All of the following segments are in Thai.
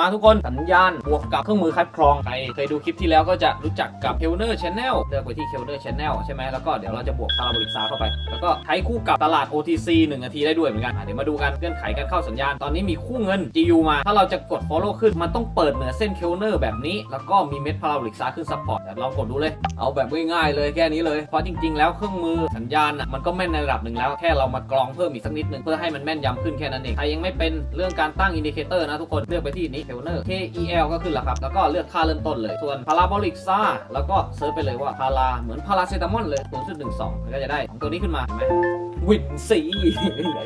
มาทุกคนสัญญาณบวกกับเครื่องมือคัดกรองใครเคยดูคลิปที่แล้วก็จะรู้จักกับ k e l n e r Channel เลือกไปที่ k e l n e r Channel ใช่ไหมแล้วก็เดี๋ยวเราจะบวก Parabolic s a เข้าไป แล้วก็ใช้คู่กับตลาด OTC 1นาทีได้ด้วยเหมือนกันเดี๋ยวมาดูกันเงื่อนไขการเข้าสัญญาณ ตอนนี้มีคู่เงิน GU มา ถ้าเราจะกด follow ขึ้น มันต้องเปิดเหนือเส้น k e l n e r แบบนี้ แล้วก็มีเม็ด Parabolic s a ขึ้น support แต่ลองกดดูเลย เอาแบบง่ายๆเลยแค่นี้เลยเพราะจริง ๆ แล้วเครื่องมือสัญญาณมันก็แม่นในระดับหนึ่งแล้วแค่เรามากรองเพิ่มอีกสักนิดนึงเพื่อให้มันแม่นยำขึ้นแค่นั้นเองใครยังไม่เป็นเรื่องการตั้งอินดิเคเตอร์นะทุกคนเลือกไปที่นี้ k e l n e r KEL ก็ขึ้นแล้วครับ แล้วก็เลือกค่าเริ่มต้นเลย ส่วน Parabolic s a แล้วก็เซิร์ชไปเลยว่าพาราเหมือนพาราเซตามอลเลย0.12มันก็จะได้ของตัวนี้ขึ้นมาเห็นไหมวินซี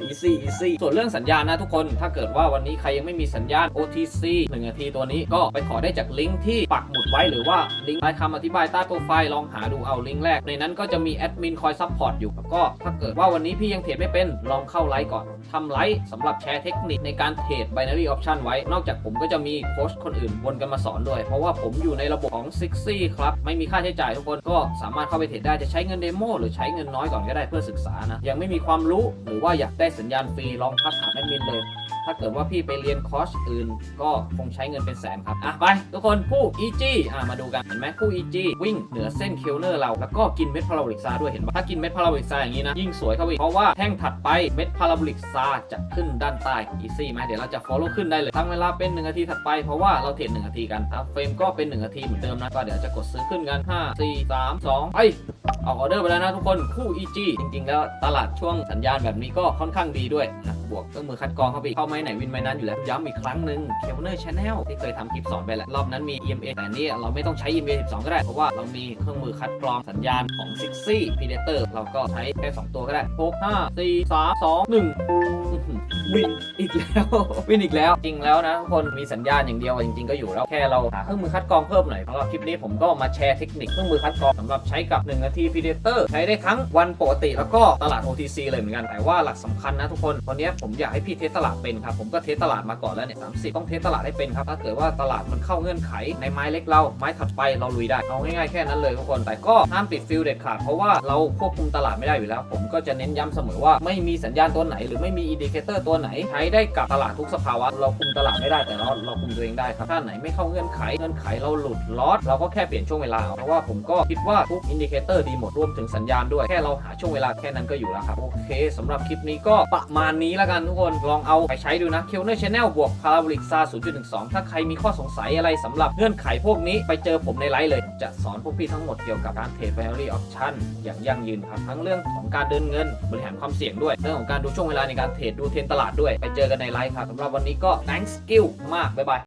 อีซี่อีซี่ส่วนเรื่องสัญญาณนะทุกคน ถ้าเกิดว่าวันนี้ใครยังไม่มีสัญญาณ OTC 1นาทีตัวนี้ก็ไปขอได้จากลิงก์ที่ปักหมุดไว้หรือว่าลิงก์ใต้คำอธิบายใต้โปรไฟล์ลองหาดูเอาลิงก์แรก ในนั้นก็จะมีแอดมินคอยซัพพอร์ตอยู่แล้วก็ถ้าเกิดว่าวันนี้พี่ยังเทรดไม่เป็นลองเข้าไลฟ์ก่อนทำไลฟ์สำหรับแชร์เทคนิคในการเทรด binary option ไว้ นอกจากผมก็จะมีโค้ชคนอื่นวนกันมาสอนด้วย เพราะว่าผมอยู่ในระบบของ Six z ครับ ไม่มีค่าใช้จ่ายทุกคนก็สามารถเข้าไปเทรดได้จะใช้เงินเดโมหรือใช้เงินน้อยก่อนก็ได้เพื่อศึกษานะ ยังไม่มีความรู้หรือว่าอยากได้สัญญาณฟรีลองทักหาแอดมินเลยถ้าเกิดว่าพี่ไปเรียนคอร์สอื่น ก็คงใช้เงินเป็นแสนครับ อะ ไป ทุกคนผู้ EG อะ มาดูกัน เห็นไหมผู้ EG วิ่งเหนือเส้นเคลเนอร์เรา แล้วก็กินเม็ดพาราโบลิกซาด้วยเห็นปะถ้ากินเม็ดพาราโบลิกซาอย่างนี้นะ ยิ่งสวยเข้าไปเพราะว่าแท่งถัดไปเม็ดพาราบลิกซาจะขึ้นด้านใต้ easy ไหมเดี๋ยวเราจะ follow ขึ้นได้เลยตั้งเวลาเป็น1นาทีถัดไปเพราะว่าเราเทรด1นาทีกันอะเฟรมก็เป็น1นาทีเหมือนเดิมนะก็เดี๋ยวจะกดซื้อขึ้นกัน 5 4 3 2ไป ออกออเดอร์ไปแล้วนะทุกคนคู่ EG จริง ๆ แล้วตลาดช่วงสัญญาณแบบนี้ก็ค่อนข้างดีด้วยนะบวกเครื่องมือคัดกรองเข้าไปเข้าไม้ไหนวินไม้นั้นอยู่แล้ว ย้ำอีกครั้งหนึ่งเคลเนอร์ชาแนลที่เคยทำคลิปสอนไปแหละรอบนั้นมี EMA แต่นี้เราไม่ต้องใช้ EMA 12 ก็ได้ เพราะว่าเรามีเครื่องมือคัดกรองสัญญาณของ Six z Predator เราก็ใช้แค่2ตัวก็ได้6 5 4 3 2 1อื้อหือ วินอีกแล้ว วินอีกแล้ว จริงแล้วนะทุกคนมีสัญญาณอย่างเดียวจริง ๆ ก็อยู่แล้วแค่เราหาเครื่องมือคัดกรองเพิ่มหน่อยเพราะว่าคลิปนี้ผมก็มาแชร์เทคนิคเครื่องมือคัดกรองสำหรับใช้กับ1นาที Predator ใช้ได้ทั้งวันปกติแล้วก็ตลาด OTC เลยเหมือนกันแต่ว่าหลักสำคัญนะทุกคนวันนี้ผมอยากให้พี่เทสตลาดเป็นครับผมก็เทสตลาดมาก่อนแล้วเนี่ยสามสิบต้องเทสตลาดให้เป็นครับถ้าเกิดว่าตลาดมันเข้าเงื่อนไขในไม้เล็กเราไม้ถัดไปเราลุยได้เอาง่ายๆแค่นั้นเลยทุกคนแต่ก็ห้ามปิดฟิลเด็ดขาดเพราะว่าเราควบคุมตลาดไม่ได้อยู่แล้ว ผมก็จะเน้นย้ำเสมอว่าไม่มีสัญญาณตัวไหนหรือไม่มีอินดิเคเตอร์ตัวไหนใช้ได้กับตลาดทุกสภาวะ เราคุมตลาดไม่ได้แต่เราเราคุมตัวเองได้ครับถ้าไหนไม่เข้าเงื่อนไขเงื่อนไขเราหลุดลอสเราก็แค่เปลี่ยนช่วงเวลาเพราะว่าผมก็คิดว่าทุกอินดิเคเตอร์ดีหมดรวมถึงสัญญาณด้วยแค่เราหาช่วงเวลาแค่นั้นก็อยู่แล้วครับโอเคสำหรับคลิปนี้ก็ประมาณนี้แล้วกันทุกคนลองเอาไปใช้ดูนะ k e l n e r Channel บวก Parabolic s a 0.12 ถ้าใครมีข้อสงสัยอะไรสำหรับเงื่อนไขพวกนี้ไปเจอผมในไลฟ์เลย จะสอนพวกพี่ทั้งหมดเกี่ยวกับการเทรด binary option อย่างยั่งยืนครับทั้งเรื่องของการเดินเงินบริหารความเสี่ยงด้วย เรื่องของการดูช่วงเวลาในการเทรดดูเทรนตลาดด้วย ไปเจอกันในไลฟ์ครับสำหรับวันนี้ก็ thanks you มาก บ๊ายบาย